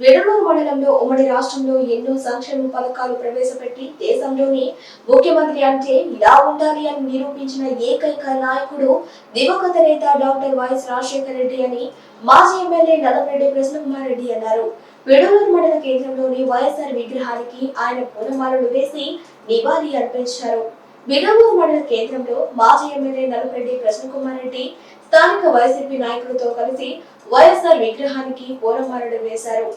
వెడలూరు మండలంలో ఉమ్మడి రాష్ట్రంలో ఎన్నో సంక్షేమ పథకాలు ప్రవేశపెట్టి దేశంలోని ముఖ్యమంత్రి అంటే ఇలా ఉండాలి అని నిరూపించిన ఏకైక నాయకుడు దివంగత నేత డాక్టర్ వైఎస్ రాజశేఖర రెడ్డి అని మాజీ ఎమ్మెల్యే నల్లరెడ్డి ప్రసన్నకుమార్ రెడ్డి అన్నారు. వెడలూరు మండల కేంద్రంలోని వైఎస్ఆర్ విగ్రహానికి ఆయన పూలమాలలు వేసి నివాళి అర్పించారు. విడలూరు మండల కేంద్రంలో మాజీ ఎమ్మెల్యే నల్లరెడ్డి కృష్ణకుమార్ రెడ్డి స్థానిక వైసీపీ నాయకులతో కలిసి వైఎస్ఆర్ విగ్రహానికి పూలమాలలు వేశారు.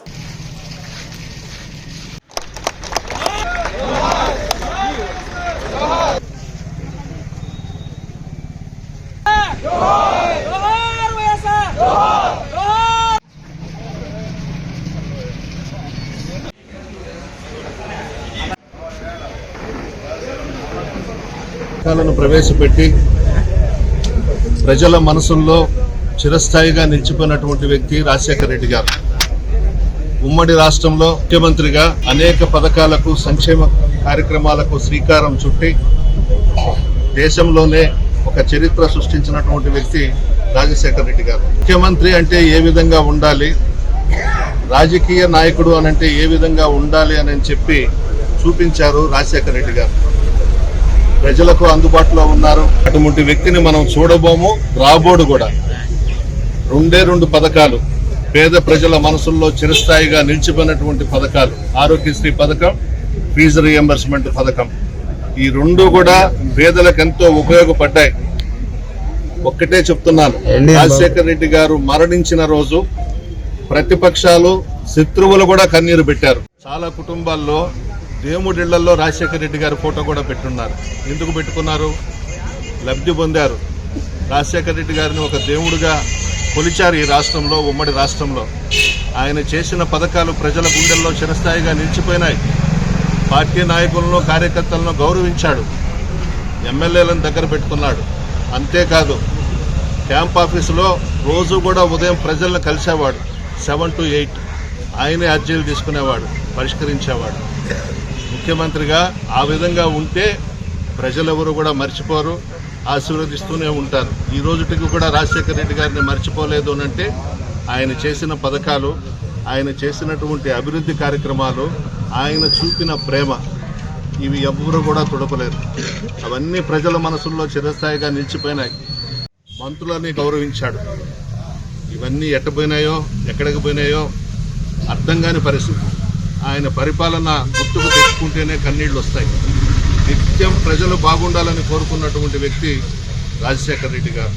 ప్రవేశపెట్టి ప్రజల మనసుల్లో చిరస్థాయిగా నిలిచిపోయినటువంటి వ్యక్తి రాజశేఖర రెడ్డి గారు. ఉమ్మడి రాష్ట్రంలో ముఖ్యమంత్రిగా అనేక పథకాలకు సంక్షేమ కార్యక్రమాలకు శ్రీకారం చుట్టి దేశంలోనే ఒక చరిత్ర సృష్టించినటువంటి వ్యక్తి రాజశేఖర రెడ్డి గారు. ముఖ్యమంత్రి అంటే ఏ విధంగా ఉండాలి? రాజకీయ నాయకుడు అని అంటే ఏ విధంగా ఉండాలి అని చెప్పి చూపించారు రాజశేఖర రెడ్డి గారు. ప్రజలకు అందుబాటులో ఉన్నారు. అటువంటి వ్యక్తిని మనం చూడబోము. రాబోడు కూడా. రెండే రెండు పథకాలు. పేద ప్రజల మనసుల్లో చిరస్థాయిగా నిలిచిపోయినటువంటి పథకాలు. ఆరోగ్యశ్రీ పథకం ఫీజు రియంబర్స్మెంట్ పథకం. ఈ రెండు కూడా పేదలకు ఎంతో ఉపయోగపడ్డాయి. ఒక్కటే చెప్తున్నాను. రాజశేఖర రెడ్డి గారు మరణించిన రోజు ప్రతిపక్షాలు శత్రువులు కూడా కన్నీరు పెట్టారు. చాలా కుటుంబాల్లో దేవుడిళ్ళలో రాజశేఖర రెడ్డి గారి ఫోటో కూడా పెట్టున్నారు. ఎందుకు పెట్టుకున్నారు? లబ్ధి పొందారు. రాజశేఖర రెడ్డి గారిని ఒక దేవుడుగా కొలిచారు ఈ రాష్ట్రంలో ఉమ్మడి రాష్ట్రంలో. ఆయన చేసిన పథకాలు ప్రజల గుండెల్లో చిరస్థాయిగా నిలిచిపోయినాయి. పార్టీ నాయకులను కార్యకర్తలను గౌరవించాడు. ఎమ్మెల్యేలను దగ్గర పెట్టుకున్నాడు. అంతేకాదు క్యాంప్ ఆఫీసులో రోజు కూడా ఉదయం ప్రజలను కలిసేవాడు. సెవెన్ టు ఎయిట్ ఆయనే అర్జీలు తీసుకునేవాడు పరిష్కరించేవాడు. ముఖ్యమంత్రిగా ఆ విధంగా ఉంటే ప్రజలెవరు కూడా మర్చిపోరు ఆశీర్వదిస్తూనే ఉంటారు. ఈ రోజుటికి కూడా రాజశేఖర రెడ్డి గారిని మర్చిపోలేదు అంటే ఆయన చేసిన పథకాలు ఆయన చేసినటువంటి అభివృద్ధి కార్యక్రమాలు ఆయన చూపిన ప్రేమ ఇవి ఎవ్వరూ కూడా తుడపలేరు. అవన్నీ ప్రజల మనసుల్లో చిరస్థాయిగా నిలిచిపోయినాయి. మంత్రులని గౌరవించాడు. ఇవన్నీ ఎట్టపోయినాయో ఎక్కడికి పోయినాయో అర్థం కాని పరిస్థితి. ఆయన పరిపాలన గుర్తుకు తెచ్చుకుంటేనే కన్నీళ్ళు వస్తాయి. నిత్యం ప్రజలు బాగుండాలని కోరుకున్నటువంటి వ్యక్తి రాజశేఖర రెడ్డి గారు.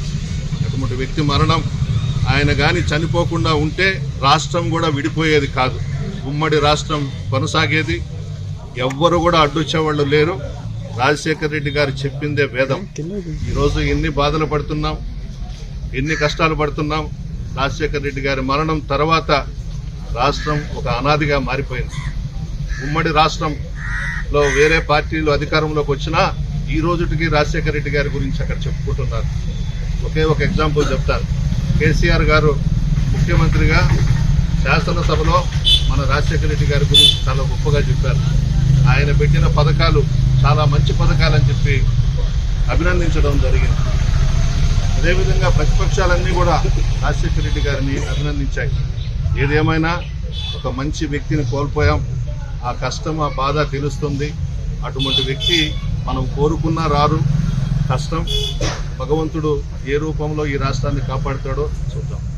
అటువంటి వ్యక్తి మరణం ఆయన కానీ చనిపోకుండా ఉంటే రాష్ట్రం కూడా విడిపోయేది కాదు. ఉమ్మడి రాష్ట్రం కొనసాగేది. ఎవ్వరు కూడా అడ్డొచ్చేవాళ్ళు లేరు. రాజశేఖర రెడ్డి గారు చెప్పిందే వేదం. ఈరోజు ఎన్ని బాధలు పడుతున్నాం ఎన్ని కష్టాలు పడుతున్నాం రాజశేఖర రెడ్డి గారి మరణం తర్వాత రాష్ట్రం ఒక అనాదిగా మారిపోయింది. ఉమ్మడి రాష్ట్రంలో వేరే పార్టీలు అధికారంలోకి వచ్చినా ఈ రోజుటికి రాజశేఖర రెడ్డి గారి గురించి అక్కడ చెప్పుకుంటున్నారు. ఒకే ఒక ఎగ్జాంపుల్ చెప్తారు కేసీఆర్ గారు ముఖ్యమంత్రిగా శాసనసభలో మన రాజశేఖర రెడ్డి గారి గురించి చాలా గొప్పగా చెప్పారు. ఆయన పెట్టిన పథకాలు చాలా మంచి పథకాలని చెప్పి అభినందించడం జరిగింది. అదేవిధంగా ప్రతిపక్షాలన్నీ కూడా రాజశేఖర రెడ్డి గారిని అభినందించాయి. ఏదేమైనా ఒక మంచి వ్యక్తిని కోల్పోయాం. ఆ కష్టం ఆ బాధ తెలుస్తుంది. అటువంటి వ్యక్తి మనం కోరుకున్నా రారు. కష్టం. భగవంతుడు ఏ రూపంలో ఈ రాష్ట్రాన్ని కాపాడుతాడో చూద్దాం.